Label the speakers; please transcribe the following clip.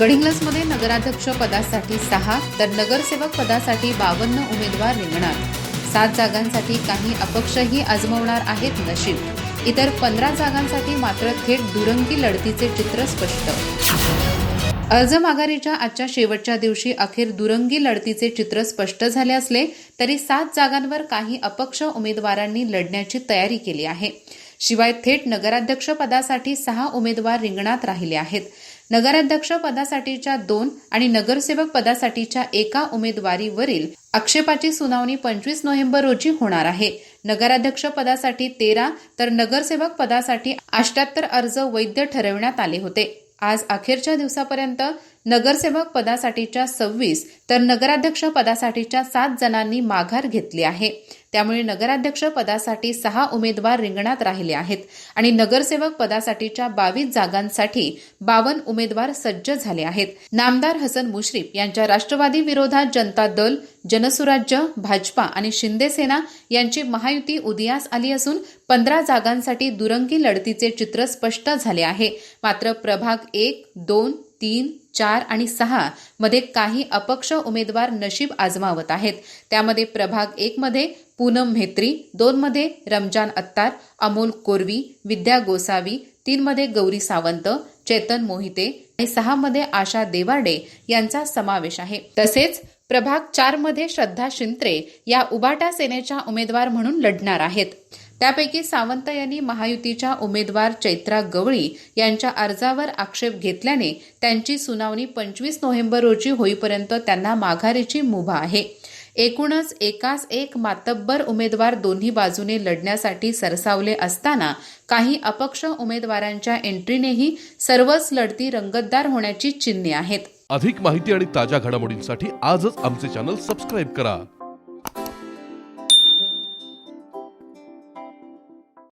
Speaker 1: गडिंग्लजमध्ये नगराध्यक्ष पदासाठी सहा तर नगरसेवक पदासाठी बावन्न उमेदवार रिंगणार. सात जागांसाठी काही अपक्षही आजमवणार आहेत नशीब. इतर पंधरा जागांसाठी मात्र थेट दुरंगी लढतीचे चित्र स्पष्ट. अर्ज माघारीच्या आजच्या शेवटच्या दिवशी अखेर दुरंगी लढतीचे चित्र स्पष्ट झाले असले तरी सात जागांवर काही अपक्ष उमेदवारांनी लढण्याची तयारी केली आहे. शिवाय थेट नगराध्यक्ष पदासाठी सहा उमेदवार रिंगणात राहिले आहेत. नगराध्यक्ष पदासाठीच्या दोन आणि नगरसेवक पदासाठीच्या एका उमेदवारीवरील आक्षेपाची सुनावणी पंचवीस नोव्हेंबर रोजी होणार आहे. नगराध्यक्ष पदासाठी तेरा तर नगरसेवक पदासाठी अष्ट्याहत्तर अर्ज वैध ठरवण्यात आले होते. आज अखेरच्या दिवसापर्यंत नगरसेवक पदासाठीच्या सव्वीस तर नगराध्यक्ष पदासाठीच्या सात जणांनी माघार घेतली आहे. त्यामुळे नगराध्यक्ष पदासाठी सहा उमेदवार रिंगणात राहिले आहेत आणि नगरसेवक पदासाठीच्या बावीस जागांसाठी बावन उमेदवार सज्ज झाले आहेत. नामदार हसन मुश्रीफ यांच्या राष्ट्रवादी विरोधात जनता दल जनसुराज्य भाजपा आणि शिंदे सेना यांची महायुती उदयास आली असून पंधरा जागांसाठी दुरंगी लढतीचे चित्र स्पष्ट झाले आहे. मात्र प्रभाग एक दोन तीन चार आणि सहा मध्ये काही अपक्ष उमेदवार नशीब आजमावत आहेत. त्यामध्ये प्रभाग एक मध्ये पूनम म्हेत्री दोन मध्ये रमजान अत्तार अमोल कोरवी विद्या गोसावी तीन मध्ये गौरी सावंत चेतन मोहिते आणि सहा मध्ये आशा देवाडे यांचा समावेश आहे. तसेच प्रभाग चारमध्ये श्रद्धा शिंत्रे या उबाटा सेनेच्या उमेदवार म्हणून लढणार आहेत. त्यापैकी सावंत यांनी महायुतीच्या उमेदवार चैत्रा गवळी यांच्या अर्जावर आक्षेप घेतल्याने त्यांची सुनावणी पंचवीस नोव्हेंबर रोजी होईपर्यंत त्यांना माघारीची मुभा आहे. एकूणच एकाच एक मातब्बर उमेदवार दोन्ही बाजूने लढण्यासाठी सरसावले असताना काही अपक्ष उमेदवारांच्या एंट्रीनेही सर्वच लढती रंगतदार होण्याची चिन्हे आहेत.
Speaker 2: अधिक माहिती आणि ताज्या घडामोडींसाठी आजच आमचे चॅनल सबस्क्राईब करा.